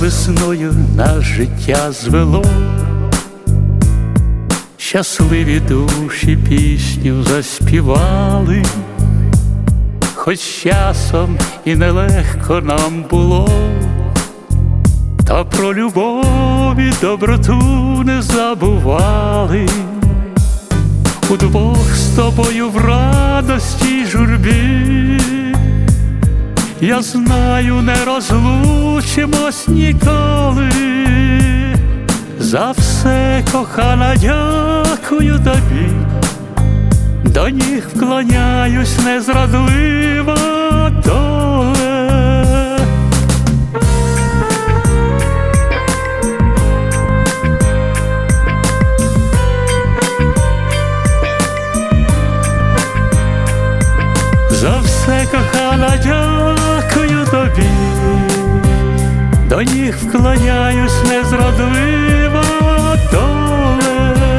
весною нас життя звело, щасливі душі пісню заспівали, хоч часом і нелегко нам було, та про любов і доброту не забували. Удвох з тобою в радості й журбі. Я знаю, не розлучимось ніколи. За все, кохана, дякую тобі, до ніг вклоняюсь незрадлива доле. За все, кохана, дякую тобі, до ніг вклоняюсь незрадлива доле.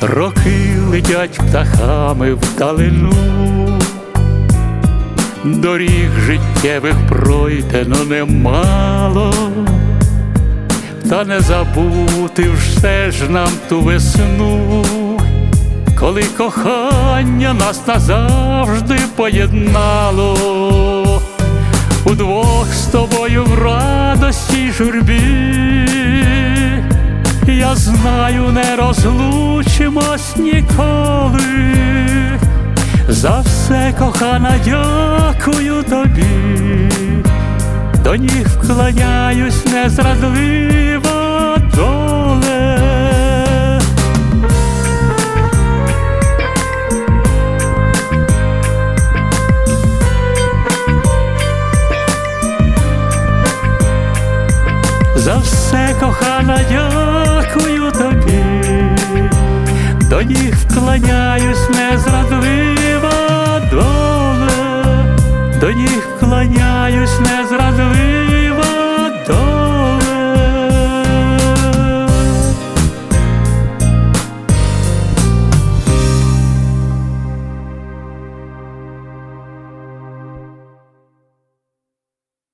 Роки летять птахами вдалину, доріг життєвих пройдено немало, та не забути все ж нам ту весну коли кохання нас назавжди поєднало, удвох з тобою в радості журбі, я знаю, не розлучимось ніколи. За все, кохана, дякую тобі, до ніг вклоняюсь незрадлива За все, кохана, дякую тобі, до них вклоняюсь незрадлива доля, до ніг вклоняюсь незрадлива